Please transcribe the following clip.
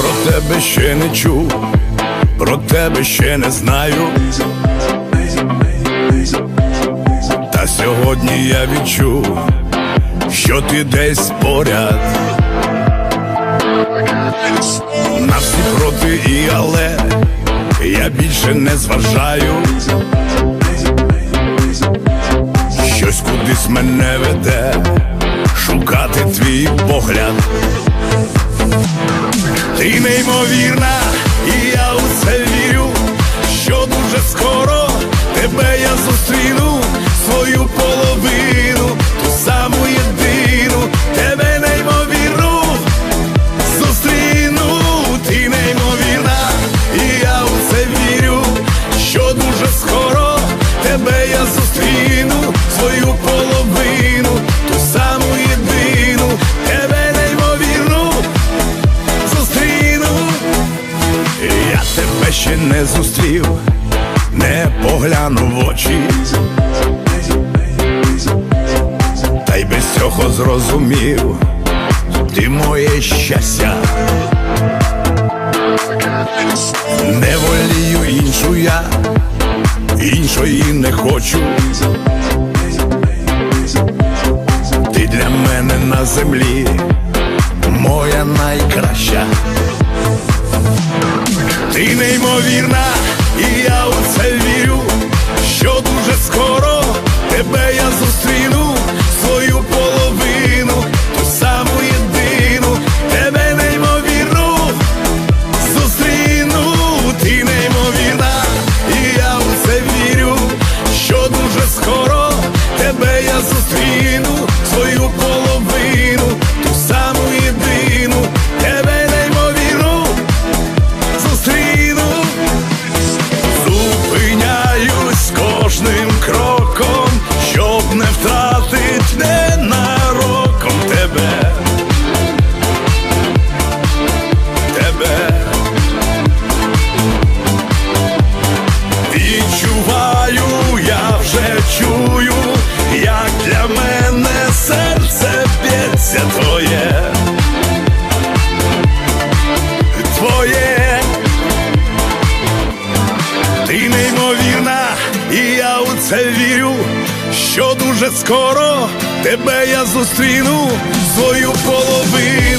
про тебе ще не чув, про тебе ще не знаю. Та сьогодні я відчув, що ти десь поряд. На всі проти і але я більше не зважаю. Щось кудись мене веде, шукати твій погляд. Ти неймовірна, і я у це вірю, що дуже скоро тебе я зустріну, свою половину, ту саму єдину, тебе неймовірну, зустріну, ти неймовірна, і я у це вірю, що дуже скоро тебе я зустріну, свою половину, ту саму не зустрів, не погляну в очі. Та й без цього зрозумів, ти моє щастя. Не волію іншу я, іншої не хочу. Ти для мене на землі ти неймовірна, і я у це вірю, що дуже скоро тебе я зустріну, свою половину.